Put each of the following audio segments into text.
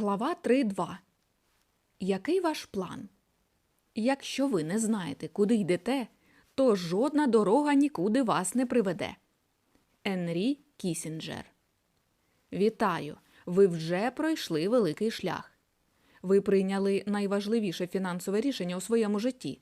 Глава 3.2. Який ваш план? Якщо ви не знаєте, куди йдете, то жодна дорога нікуди вас не приведе. Енрі Кісінджер. Вітаю! Ви вже пройшли великий шлях. Ви прийняли найважливіше фінансове рішення у своєму житті.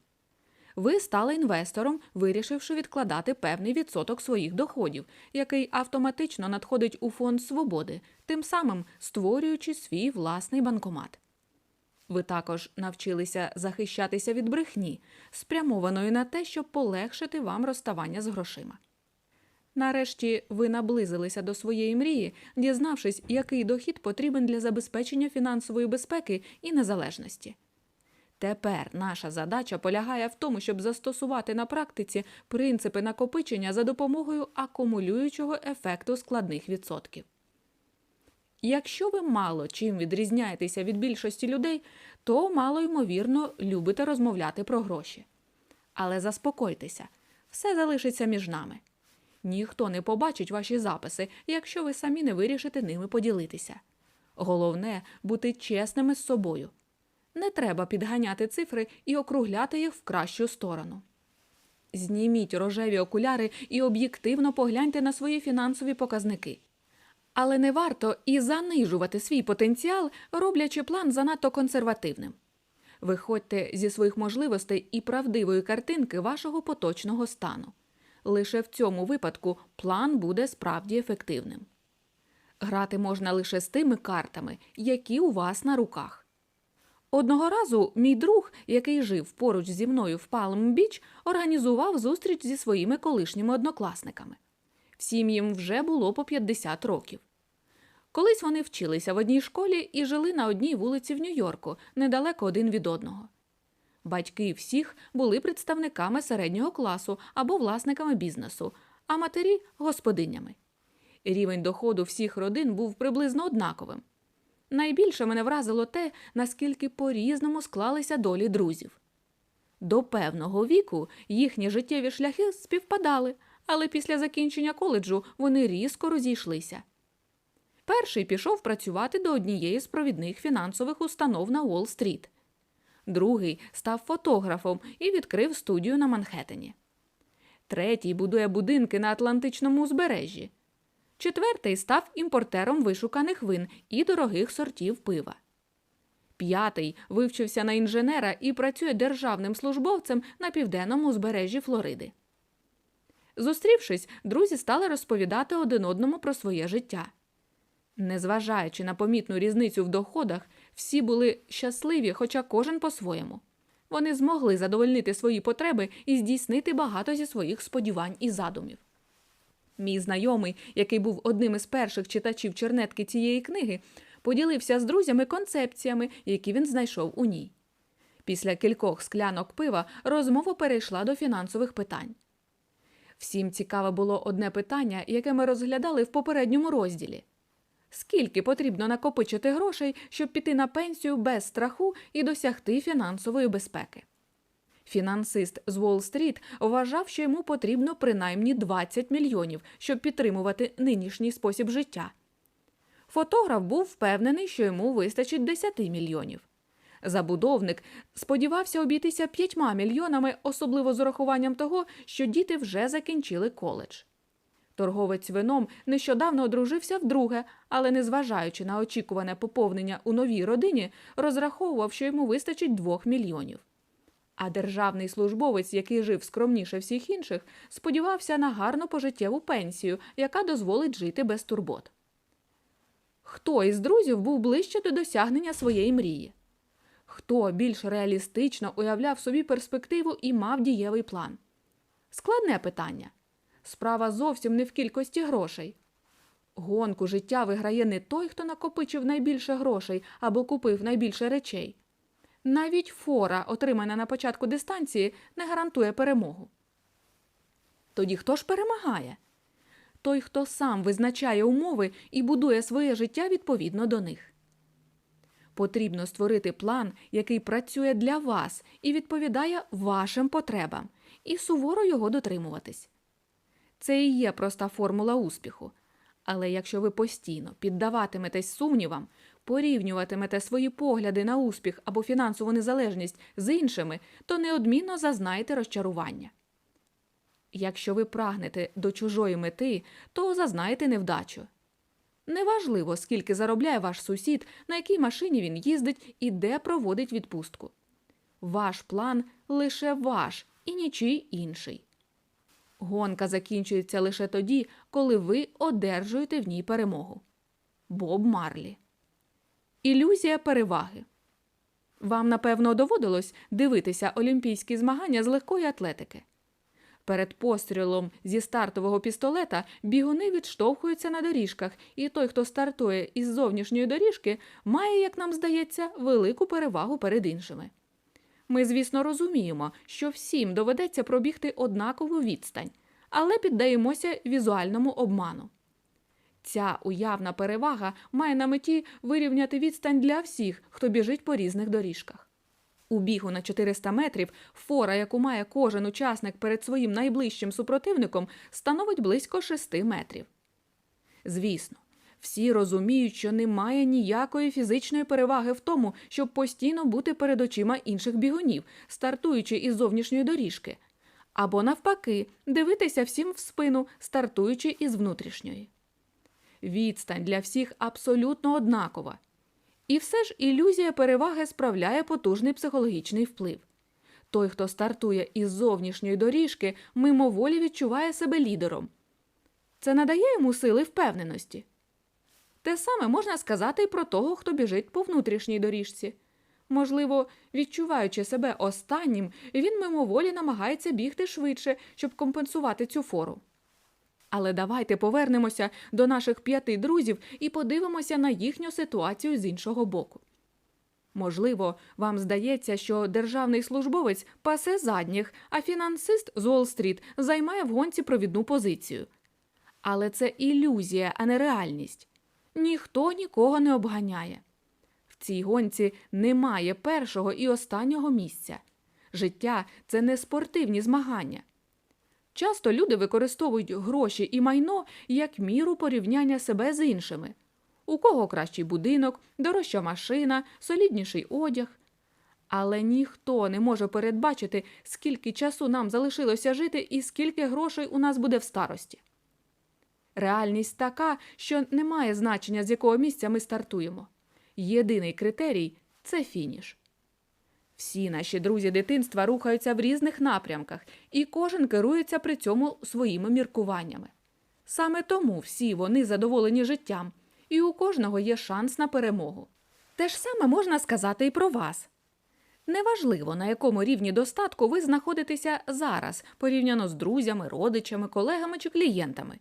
Ви стали інвестором, вирішивши відкладати певний відсоток своїх доходів, який автоматично надходить у фонд свободи, тим самим створюючи свій власний банкомат. Ви також навчилися захищатися від брехні, спрямованої на те, щоб полегшити вам розставання з грошима. Нарешті ви наблизилися до своєї мрії, дізнавшись, який дохід потрібен для забезпечення фінансової безпеки і незалежності. Тепер наша задача полягає в тому, щоб застосувати на практиці принципи накопичення за допомогою акумулюючого ефекту складних відсотків. Якщо ви мало чим відрізняєтеся від більшості людей, то мало ймовірно любите розмовляти про гроші. Але заспокойтеся, все залишиться між нами. Ніхто не побачить ваші записи, якщо ви самі не вирішите ними поділитися. Головне бути чесними з собою. Не треба підганяти цифри і округляти їх в кращу сторону. Зніміть рожеві окуляри і об'єктивно погляньте на свої фінансові показники. Але не варто і занижувати свій потенціал, роблячи план занадто консервативним. Виходьте зі своїх можливостей і правдивої картинки вашого поточного стану. Лише в цьому випадку план буде справді ефективним. Грати можна лише з тими картами, які у вас на руках. Одного разу мій друг, який жив поруч зі мною в Палм-Біч, організував зустріч зі своїми колишніми однокласниками. Всім їм вже було по 50 років. Колись вони вчилися в одній школі і жили на одній вулиці в Нью-Йорку, недалеко один від одного. Батьки всіх були представниками середнього класу або власниками бізнесу, а матері господинями. Рівень доходу всіх родин був приблизно однаковим. Найбільше мене вразило те, наскільки по-різному склалися долі друзів. До певного віку їхні життєві шляхи співпадали, але після закінчення коледжу вони різко розійшлися. Перший пішов працювати до однієї з провідних фінансових установ на Уолл-стріт. Другий став фотографом і відкрив студію на Манхеттені. Третій будує будинки на Атлантичному узбережжі. Четвертий став імпортером вишуканих вин і дорогих сортів пива. П'ятий вивчився на інженера і працює державним службовцем на південному узбережжі Флориди. Зустрівшись, друзі стали розповідати один одному про своє життя. Незважаючи на помітну різницю в доходах, всі були щасливі, хоча кожен по-своєму. Вони змогли задовольнити свої потреби і здійснити багато зі своїх сподівань і задумів. Мій знайомий, який був одним із перших читачів чернетки цієї книги, поділився з друзями концепціями, які він знайшов у ній. Після кількох склянок пива розмова перейшла до фінансових питань. Всім цікаве було одне питання, яке ми розглядали в попередньому розділі. Скільки потрібно накопичити грошей, щоб піти на пенсію без страху і досягти фінансової безпеки? Фінансист з Уолл-стріт вважав, що йому потрібно принаймні 20 мільйонів, щоб підтримувати нинішній спосіб життя. Фотограф був впевнений, що йому вистачить 10 мільйонів. Забудовник сподівався обійтися 5 мільйонами, особливо з урахуванням того, що діти вже закінчили коледж. Торговець вином нещодавно одружився вдруге, але, незважаючи на очікуване поповнення у новій родині, розраховував, що йому вистачить 2 мільйонів. А державний службовець, який жив скромніше всіх інших, сподівався на гарну пожиттєву пенсію, яка дозволить жити без турбот. Хто із друзів був ближче до досягнення своєї мрії? Хто більш реалістично уявляв собі перспективу і мав дієвий план? Складне питання. Справа зовсім не в кількості грошей. Гонку життя виграє не той, хто накопичив найбільше грошей або купив найбільше речей. Навіть фора, отримана на початку дистанції, не гарантує перемогу. Тоді хто ж перемагає? Той, хто сам визначає умови і будує своє життя відповідно до них. Потрібно створити план, який працює для вас і відповідає вашим потребам, і суворо його дотримуватись. Це і є проста формула успіху. Але якщо ви постійно піддаватиметесь сумнівам, порівнюватимете свої погляди на успіх або фінансову незалежність з іншими, то неодмінно зазнаєте розчарування. Якщо ви прагнете до чужої мети, то зазнаєте невдачу. Неважливо, скільки заробляє ваш сусід, на якій машині він їздить і де проводить відпустку. Ваш план лише ваш і нічий інший. Гонка закінчується лише тоді, коли ви одержуєте в ній перемогу. Боб Марлі. Ілюзія переваги. Вам, напевно, доводилось дивитися олімпійські змагання з легкої атлетики. Перед пострілом зі стартового пістолета бігуни відштовхуються на доріжках, і той, хто стартує із зовнішньої доріжки, має, як нам здається, велику перевагу перед іншими. Ми, звісно, розуміємо, що всім доведеться пробігти однакову відстань, але піддаємося візуальному обману. Ця уявна перевага має на меті вирівняти відстань для всіх, хто біжить по різних доріжках. У бігу на 400 метрів фора, яку має кожен учасник перед своїм найближчим супротивником, становить близько 6 метрів. Звісно, всі розуміють, що немає ніякої фізичної переваги в тому, щоб постійно бути перед очима інших бігунів, стартуючи із зовнішньої доріжки, або навпаки, дивитися всім в спину, стартуючи із внутрішньої. Відстань для всіх абсолютно однакова. І все ж ілюзія переваги справляє потужний психологічний вплив. Той, хто стартує із зовнішньої доріжки, мимоволі відчуває себе лідером. Це надає йому сили впевненості. Те саме можна сказати і про того, хто біжить по внутрішній доріжці. Можливо, відчуваючи себе останнім, він мимоволі намагається бігти швидше, щоб компенсувати цю фору. Але давайте повернемося до наших п'яти друзів і подивимося на їхню ситуацію з іншого боку. Можливо, вам здається, що державний службовець пасе задніх, а фінансист з Уолл-стріт займає в гонці провідну позицію. Але це ілюзія, а не реальність. Ніхто нікого не обганяє. В цій гонці немає першого і останнього місця. Життя це не спортивні змагання. Часто люди використовують гроші і майно як міру порівняння себе з іншими. У кого кращий будинок, дорожча машина, солідніший одяг. Але ніхто не може передбачити, скільки часу нам залишилося жити і скільки грошей у нас буде в старості. Реальність така, що не має значення, з якого місця ми стартуємо. Єдиний критерій це фініш. Всі наші друзі дитинства рухаються в різних напрямках, і кожен керується при цьому своїми міркуваннями. Саме тому всі вони задоволені життям, і у кожного є шанс на перемогу. Те ж саме можна сказати і про вас. Неважливо, на якому рівні достатку ви знаходитеся зараз, порівняно з друзями, родичами, колегами чи клієнтами.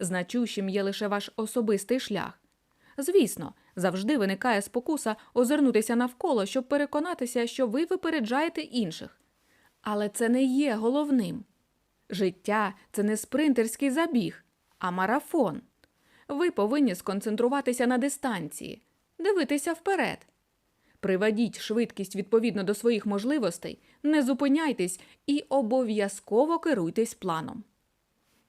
Значущим є лише ваш особистий шлях. Звісно, завжди виникає спокуса озирнутися навколо, щоб переконатися, що ви випереджаєте інших. Але це не є головним. Життя це не спринтерський забіг, а марафон. Ви повинні сконцентруватися на дистанції, дивитися вперед. Приведіть швидкість відповідно до своїх можливостей, не зупиняйтесь і обов'язково керуйтесь планом.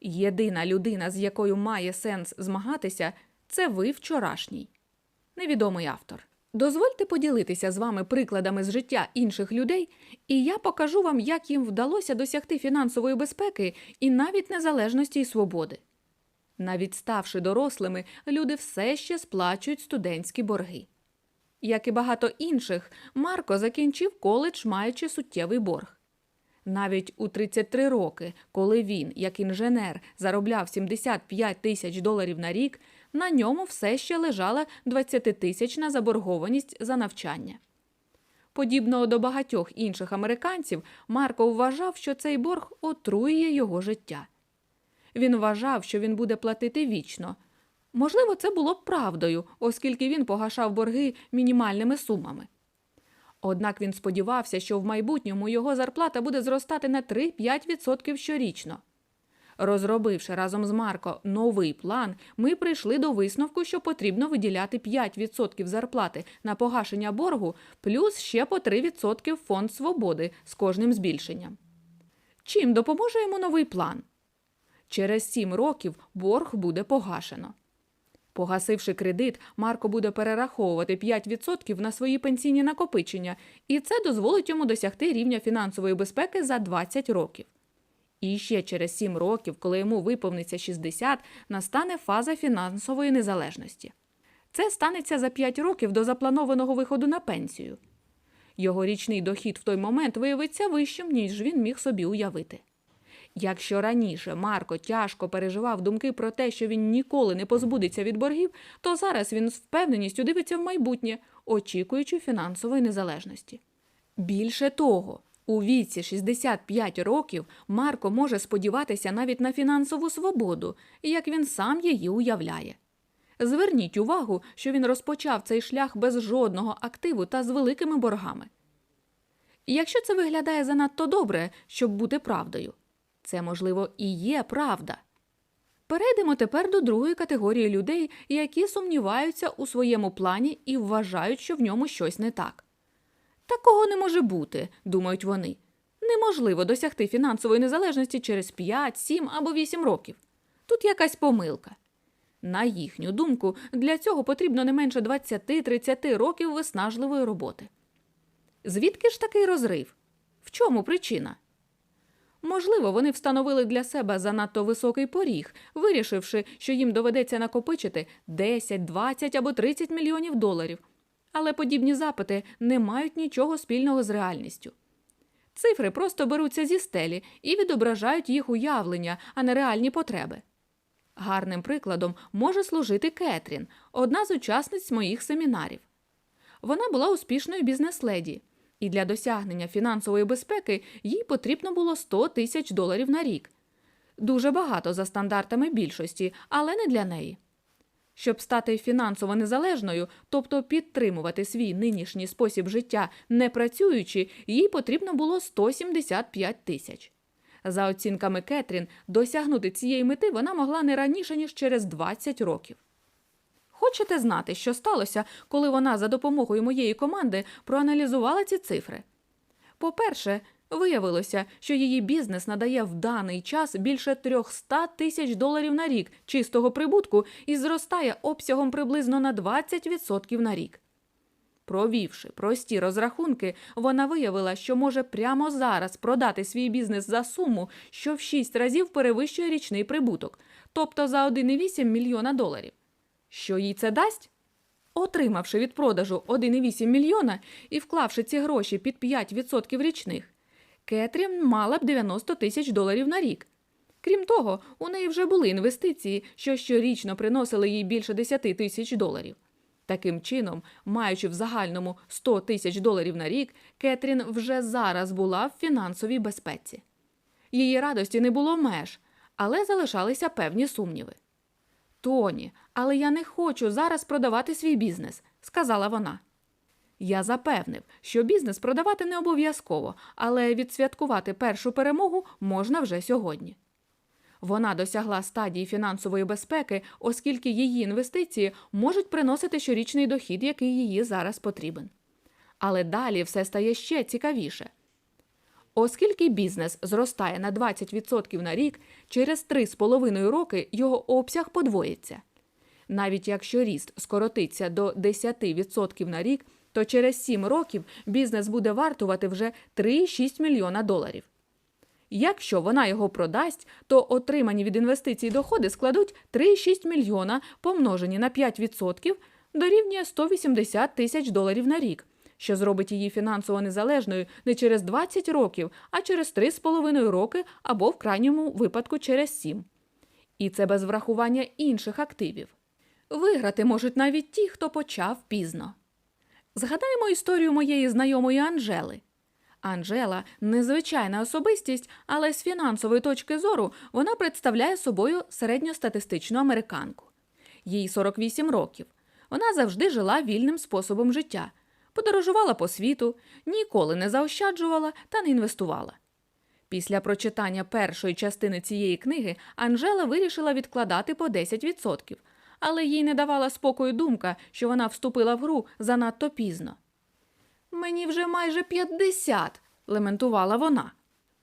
Єдина людина, з якою має сенс змагатися, це ви вчорашній. Невідомий автор. Дозвольте поділитися з вами прикладами з життя інших людей, і я покажу вам, як їм вдалося досягти фінансової безпеки і навіть незалежності і свободи. Навіть ставши дорослими, люди все ще сплачують студентські борги. Як і багато інших, Марко закінчив коледж, маючи суттєвий борг. Навіть у 33 роки, коли він, як інженер, заробляв 75 тисяч доларів на рік, на ньому все ще лежала 20-тисячна заборгованість за навчання. Подібно до багатьох інших американців, Марко вважав, що цей борг отруює його життя. Він вважав, що він буде платити вічно. Можливо, це було б правдою, оскільки він погашав борги мінімальними сумами. Однак він сподівався, що в майбутньому його зарплата буде зростати на 3-5% щорічно. Розробивши разом з Марко новий план, ми прийшли до висновку, що потрібно виділяти 5% зарплати на погашення боргу, плюс ще по 3% в фонд свободи з кожним збільшенням. Чим допоможе йому новий план? Через 7 років борг буде погашено. Погасивши кредит, Марко буде перераховувати 5% на свої пенсійні накопичення, і це дозволить йому досягти рівня фінансової безпеки за 20 років. І ще через 7 років, коли йому виповниться 60, настане фаза фінансової незалежності. Це станеться за 5 років до запланованого виходу на пенсію. Його річний дохід в той момент виявиться вищим, ніж він міг собі уявити. Якщо раніше Марко тяжко переживав думки про те, що він ніколи не позбудеться від боргів, то зараз він з впевненістю дивиться в майбутнє, очікуючи фінансової незалежності. Більше того, у віці 65 років Марко може сподіватися навіть на фінансову свободу, як він сам її уявляє. Зверніть увагу, що він розпочав цей шлях без жодного активу та з великими боргами. Якщо це виглядає занадто добре, щоб бути правдою, це, можливо, і є правда. Перейдемо тепер до другої категорії людей, які сумніваються у своєму плані і вважають, що в ньому щось не так. Такого не може бути, думають вони. Неможливо досягти фінансової незалежності через 5, 7 або 8 років. Тут якась помилка. На їхню думку, для цього потрібно не менше 20-30 років виснажливої роботи. Звідки ж такий розрив? В чому причина? Можливо, вони встановили для себе занадто високий поріг, вирішивши, що їм доведеться накопичити 10, 20 або 30 мільйонів доларів. Але подібні запити не мають нічого спільного з реальністю. Цифри просто беруться зі стелі і відображають їх уявлення, а не реальні потреби. Гарним прикладом може служити Кетрін, одна з учасниць моїх семінарів. Вона була успішною бізнес-леді, і для досягнення фінансової безпеки їй потрібно було 100 тисяч доларів на рік. Дуже багато за стандартами більшості, але не для неї. Щоб стати фінансово незалежною, тобто підтримувати свій нинішній спосіб життя не працюючи, їй потрібно було 175 тисяч. За оцінками Кетрін, досягнути цієї мети вона могла не раніше, ніж через 20 років. Хочете знати, що сталося, коли вона за допомогою моєї команди проаналізувала ці цифри? По-перше, виявилося, що її бізнес надає в даний час більше 300 тисяч доларів на рік чистого прибутку і зростає обсягом приблизно на 20% на рік. Провівши прості розрахунки, вона виявила, що може прямо зараз продати свій бізнес за суму, що в 6 разів перевищує річний прибуток, тобто за 1,8 мільйона доларів. Що їй це дасть? Отримавши від продажу 1,8 мільйона і вклавши ці гроші під 5% річних, Кетрін мала б 90 тисяч доларів на рік. Крім того, у неї вже були інвестиції, що щорічно приносили їй більше 10 тисяч доларів. Таким чином, маючи в загальному 100 тисяч доларів на рік, Кетрін вже зараз була в фінансовій безпеці. Її радості не було меж, але залишалися певні сумніви. Тоні, але я не хочу зараз продавати свій бізнес, сказала вона. Я запевнив, що бізнес продавати не обов'язково, але відсвяткувати першу перемогу можна вже сьогодні. Вона досягла стадії фінансової безпеки, оскільки її інвестиції можуть приносити щорічний дохід, який її зараз потрібен. Але далі все стає ще цікавіше. Оскільки бізнес зростає на 20% на рік, через 3,5 роки його обсяг подвоїться. Навіть якщо ріст скоротиться до 10% на рік, то через 7 років бізнес буде вартувати вже 3,6 мільйона доларів. Якщо вона його продасть, то отримані від інвестицій доходи складуть 3,6 мільйона помножені на 5% дорівнює 180 тисяч доларів на рік, що зробить її фінансово незалежною не через 20 років, а через 3,5 роки або в крайньому випадку через 7. І це без врахування інших активів. Виграти можуть навіть ті, хто почав пізно. Згадаємо історію моєї знайомої Анжели. Анжела незвичайна особистість, але з фінансової точки зору вона представляє собою середньостатистичну американку. Їй 48 років. Вона завжди жила вільним способом життя, подорожувала по світу, ніколи не заощаджувала та не інвестувала. Після прочитання першої частини цієї книги Анжела вирішила відкладати по 10%, але їй не давала спокою думка, що вона вступила в гру занадто пізно. Мені вже майже 50, лементувала вона.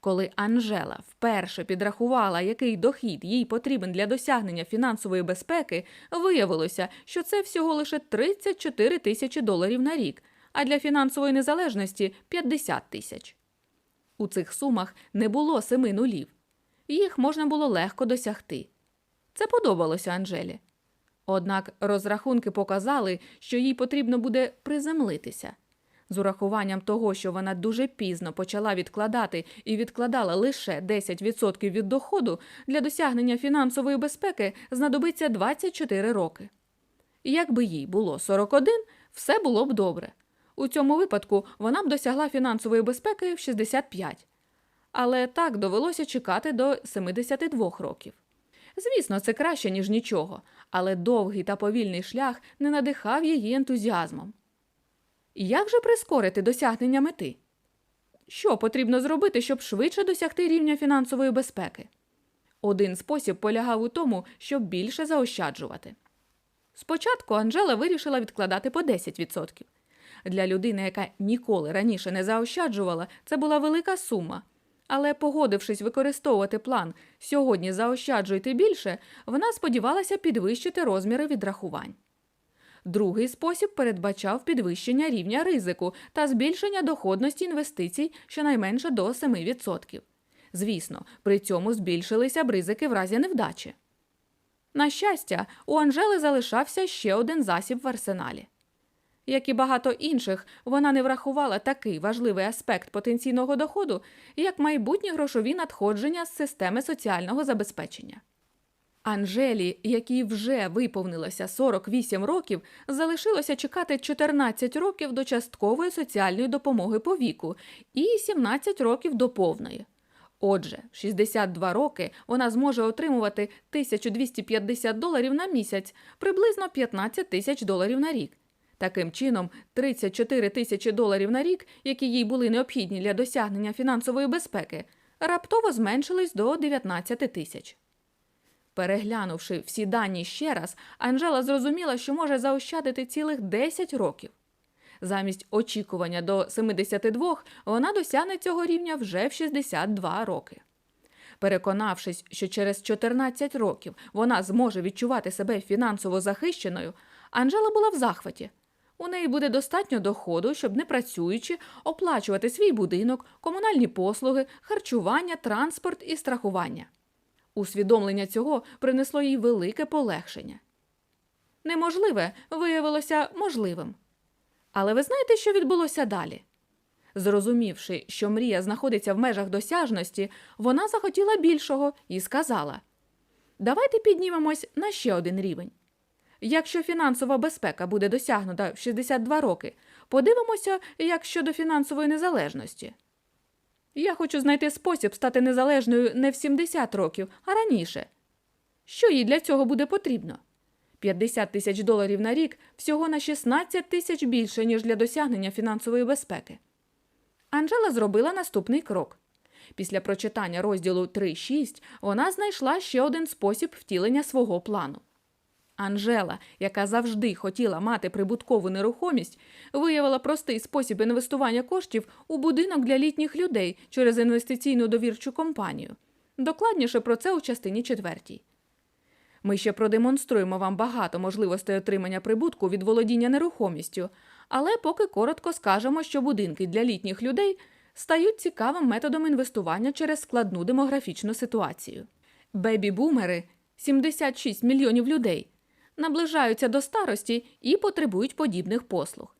Коли Анжела вперше підрахувала, який дохід їй потрібен для досягнення фінансової безпеки, виявилося, що це всього лише 34 тисячі доларів на рік, а для фінансової незалежності 50 тисяч. У цих сумах не було семи нулів. Їх можна було легко досягти. Це подобалося Анжелі. Однак розрахунки показали, що їй потрібно буде приземлитися. З урахуванням того, що вона дуже пізно почала відкладати і відкладала лише 10% від доходу, для досягнення фінансової безпеки знадобиться 24 роки. Якби їй було 41, все було б добре. У цьому випадку вона б досягла фінансової безпеки в 65. Але так довелося чекати до 72 років. Звісно, це краще, ніж нічого, але довгий та повільний шлях не надихав її ентузіазмом. Як же прискорити досягнення мети? Що потрібно зробити, щоб швидше досягти рівня фінансової безпеки? Один спосіб полягав у тому, щоб більше заощаджувати. Спочатку Анжела вирішила відкладати по 10%. Для людини, яка ніколи раніше не заощаджувала, це була велика сума. Але, погодившись використовувати план сьогодні заощаджуйте більше, вона сподівалася підвищити розміри відрахувань. Другий спосіб передбачав підвищення рівня ризику та збільшення доходності інвестицій щонайменше до 7%. Звісно, при цьому збільшилися б ризики в разі невдачі. На щастя, у Анжели залишався ще один засіб в арсеналі. Як і багато інших, вона не врахувала такий важливий аспект потенційного доходу, як майбутні грошові надходження з системи соціального забезпечення. Анжелі, якій вже виповнилося 48 років, залишилося чекати 14 років до часткової соціальної допомоги по віку і 17 років до повної. Отже, в 62 роки вона зможе отримувати 1250 доларів на місяць, приблизно 15 тисяч доларів на рік. Таким чином, 34 тисячі доларів на рік, які їй були необхідні для досягнення фінансової безпеки, раптово зменшились до 19 тисяч. Переглянувши всі дані ще раз, Анжела зрозуміла, що може заощадити цілих 10 років. Замість очікування до 72 вона досягне цього рівня вже в 62 роки. Переконавшись, що через 14 років вона зможе відчувати себе фінансово захищеною, Анжела була в захваті. У неї буде достатньо доходу, щоб не працюючи, оплачувати свій будинок, комунальні послуги, харчування, транспорт і страхування. Усвідомлення цього принесло їй велике полегшення. Неможливе виявилося можливим. Але ви знаєте, що відбулося далі? Зрозумівши, що мрія знаходиться в межах досяжності, вона захотіла більшого і сказала: Давайте піднімемось на ще один рівень. Якщо фінансова безпека буде досягнута в 62 роки, подивимося, як щодо фінансової незалежності. Я хочу знайти спосіб стати незалежною не в 70 років, а раніше. Що їй для цього буде потрібно? 50 тисяч доларів на рік всього на 16 тисяч більше, ніж для досягнення фінансової безпеки. Анжела зробила наступний крок. Після прочитання розділу 3.6 вона знайшла ще один спосіб втілення свого плану. Анжела, яка завжди хотіла мати прибуткову нерухомість, виявила простий спосіб інвестування коштів у будинок для літніх людей через інвестиційну довірчу компанію. Докладніше про це у частині четвертій. Ми ще продемонструємо вам багато можливостей отримання прибутку від володіння нерухомістю, але поки коротко скажемо, що будинки для літніх людей стають цікавим методом інвестування через складну демографічну ситуацію. Бебі-бумери 76 мільйонів людей наближаються до старості і потребують подібних послуг.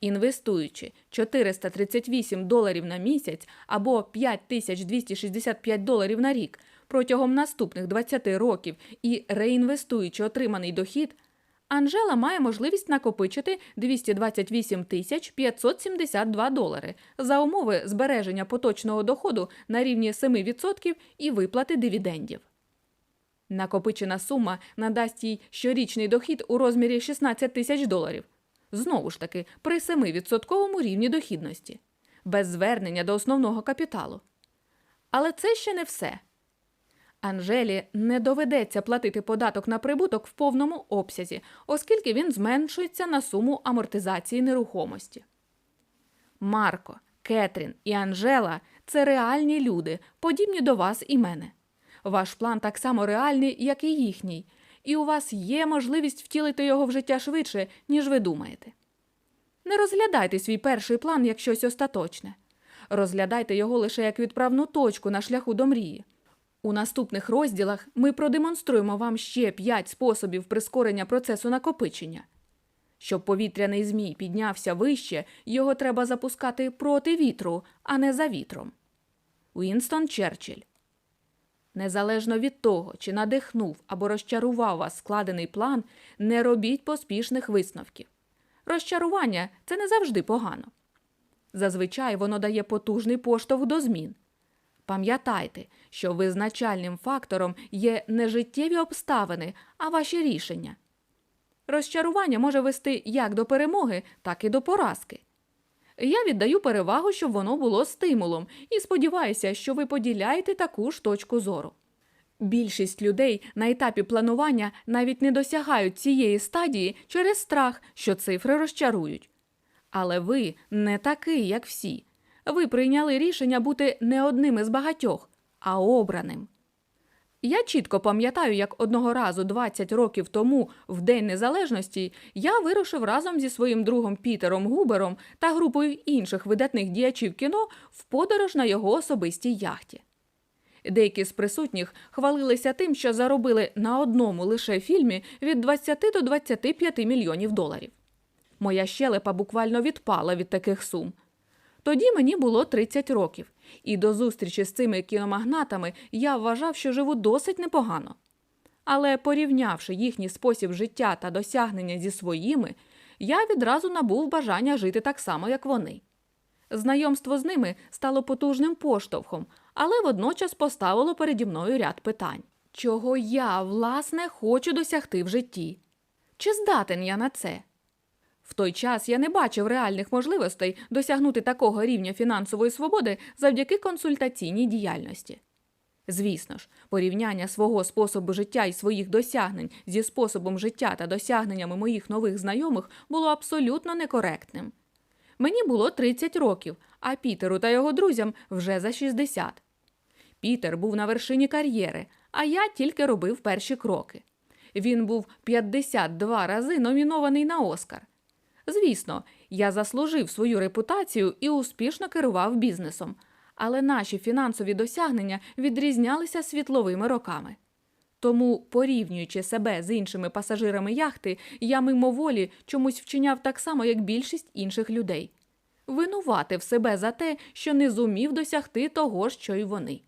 Інвестуючи 438 доларів на місяць або 5265 доларів на рік протягом наступних 20 років і реінвестуючи отриманий дохід, Анжела має можливість накопичити 228 тисяч 572 долари за умови збереження поточного доходу на рівні 7% і виплати дивідендів. Накопичена сума надасть їй щорічний дохід у розмірі 16 тисяч доларів. Знову ж таки, при 7% рівні дохідності, без звернення до основного капіталу. Але це ще не все. Анжелі не доведеться платити податок на прибуток в повному обсязі, оскільки він зменшується на суму амортизації нерухомості. Марко, Кетрін і Анжела це реальні люди, подібні до вас і мене. Ваш план так само реальний, як і їхній, і у вас є можливість втілити його в життя швидше, ніж ви думаєте. Не розглядайте свій перший план як щось остаточне. Розглядайте його лише як відправну точку на шляху до мрії. У наступних розділах ми продемонструємо вам ще 5 способів прискорення процесу накопичення. Щоб повітряний змій піднявся вище, його треба запускати проти вітру, а не за вітром. Уінстон Черчилль. Незалежно від того, чи надихнув або розчарував вас складений план, не робіть поспішних висновків. Розчарування це не завжди погано. Зазвичай воно дає потужний поштовх до змін. Пам'ятайте, що визначальним фактором є не життєві обставини, а ваші рішення. Розчарування може вести як до перемоги, так і до поразки. Я віддаю перевагу, щоб воно було стимулом, і сподіваюся, що ви поділяєте таку ж точку зору. Більшість людей на етапі планування навіть не досягають цієї стадії через страх, що цифри розчарують. Але ви не такий, як всі. Ви прийняли рішення бути не одним із багатьох, а обраним. Я чітко пам'ятаю, як одного разу 20 років тому, в День Незалежності, я вирушив разом зі своїм другом Пітером Губером та групою інших видатних діячів кіно в подорож на його особистій яхті. Деякі з присутніх хвалилися тим, що заробили на одному лише фільмі від 20 до 25 мільйонів доларів. Моя щелепа буквально відпала від таких сум. Тоді мені було 30 років, і до зустрічі з цими кіномагнатами я вважав, що живу досить непогано. Але порівнявши їхній спосіб життя та досягнення зі своїми, я відразу набув бажання жити так само, як вони. Знайомство з ними стало потужним поштовхом, але водночас поставило переді мною ряд питань, чого я, власне, хочу досягти в житті. Чи здатен я на це? В той час я не бачив реальних можливостей досягнути такого рівня фінансової свободи завдяки консультаційній діяльності. Звісно ж, порівняння свого способу життя і своїх досягнень зі способом життя та досягненнями моїх нових знайомих було абсолютно некоректним. Мені було 30 років, а Пітеру та його друзям вже за 60. Пітер був на вершині кар'єри, а я тільки робив перші кроки. Він був 52 рази номінований на Оскар. Звісно, я заслужив свою репутацію і успішно керував бізнесом, але наші фінансові досягнення відрізнялися світловими роками. Тому, порівнюючи себе з іншими пасажирами яхти, я мимоволі чомусь вчиняв так само, як більшість інших людей. Винуватив себе за те, що не зумів досягти того, що й вони.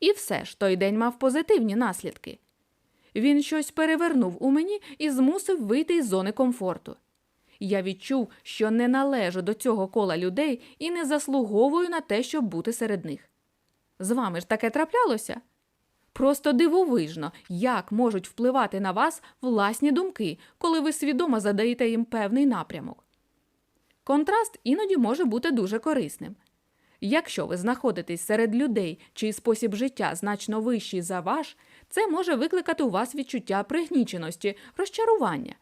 І все ж той день мав позитивні наслідки. Він щось перевернув у мені і змусив вийти із зони комфорту. Я відчув, що не належу до цього кола людей і не заслуговую на те, щоб бути серед них. З вами ж таке траплялося? Просто дивовижно, як можуть впливати на вас власні думки, коли ви свідомо задаєте їм певний напрямок. Контраст іноді може бути дуже корисним. Якщо ви знаходитесь серед людей, чий спосіб життя значно вищий за ваш, це може викликати у вас відчуття пригніченості, розчарування,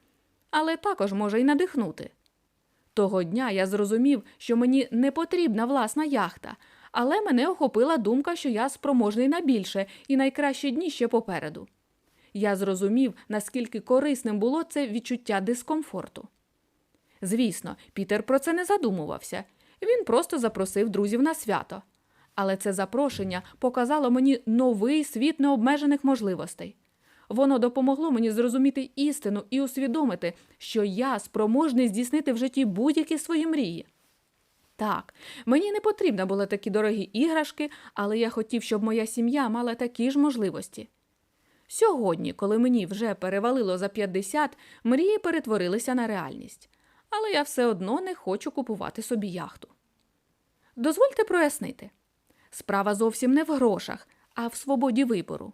але також може й надихнути. Того дня я зрозумів, що мені не потрібна власна яхта, але мене охопила думка, що я спроможний на більше і найкращі дні ще попереду. Я зрозумів, наскільки корисним було це відчуття дискомфорту. Звісно, Пітер про це не задумувався. Він просто запросив друзів на свято. Але це запрошення показало мені новий світ необмежених можливостей. Воно допомогло мені зрозуміти істину і усвідомити, що я спроможний здійснити в житті будь-які свої мрії. Так, мені не потрібні були такі дорогі іграшки, але я хотів, щоб моя сім'я мала такі ж можливості. Сьогодні, коли мені вже перевалило за 50, мрії перетворилися на реальність, але я все одно не хочу купувати собі яхту. Дозвольте прояснити справа зовсім не в грошах, а в свободі вибору.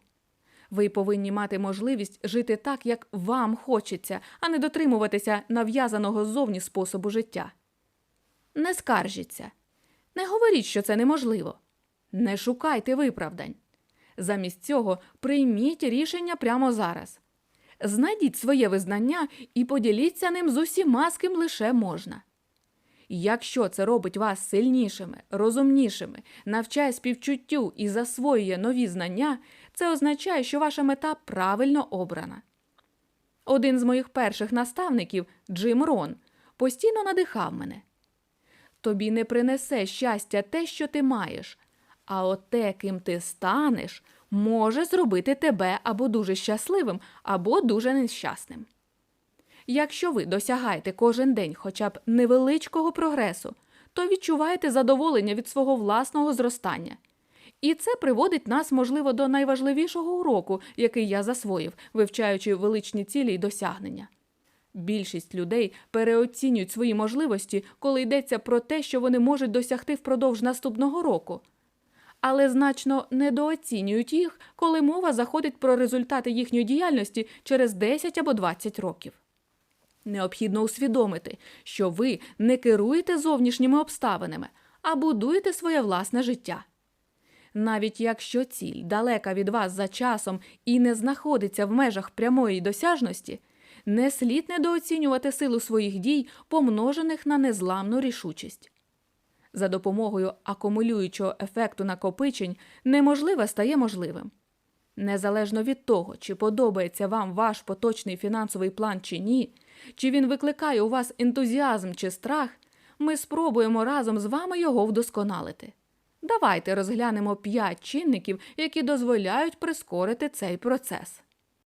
Ви повинні мати можливість жити так, як вам хочеться, а не дотримуватися нав'язаного ззовні способу життя. Не скаржіться, не говоріть, що це неможливо. Не шукайте виправдань. Замість цього прийміть рішення прямо зараз. Знайдіть своє визнання і поділіться ним з усіма, з ким лише можна. Якщо це робить вас сильнішими, розумнішими, навчає співчуттю і засвоює нові знання, це означає, що ваша мета правильно обрана. Один з моїх перших наставників, Джим Рон, постійно надихав мене. Тобі не принесе щастя те, що ти маєш, а от те, ким ти станеш, може зробити тебе або дуже щасливим, або дуже нещасним. Якщо ви досягаєте кожен день хоча б невеличкого прогресу, то відчуваєте задоволення від свого власного зростання. І це приводить нас, можливо, до найважливішого уроку, який я засвоїв, вивчаючи величні цілі й досягнення. Більшість людей переоцінюють свої можливості, коли йдеться про те, що вони можуть досягти впродовж наступного року, але значно недооцінюють їх, коли мова заходить про результати їхньої діяльності через 10 або 20 років. Необхідно усвідомити, що ви не керуєте зовнішніми обставинами, а будуєте своє власне життя. Навіть якщо ціль далека від вас за часом і не знаходиться в межах прямої досяжності, не слід недооцінювати силу своїх дій, помножених на незламну рішучість. За допомогою акумулюючого ефекту накопичень неможливе стає можливим. Незалежно від того, чи подобається вам ваш поточний фінансовий план чи ні, чи він викликає у вас ентузіазм чи страх, ми спробуємо разом з вами його вдосконалити. Давайте розглянемо п'ять чинників, які дозволяють прискорити цей процес.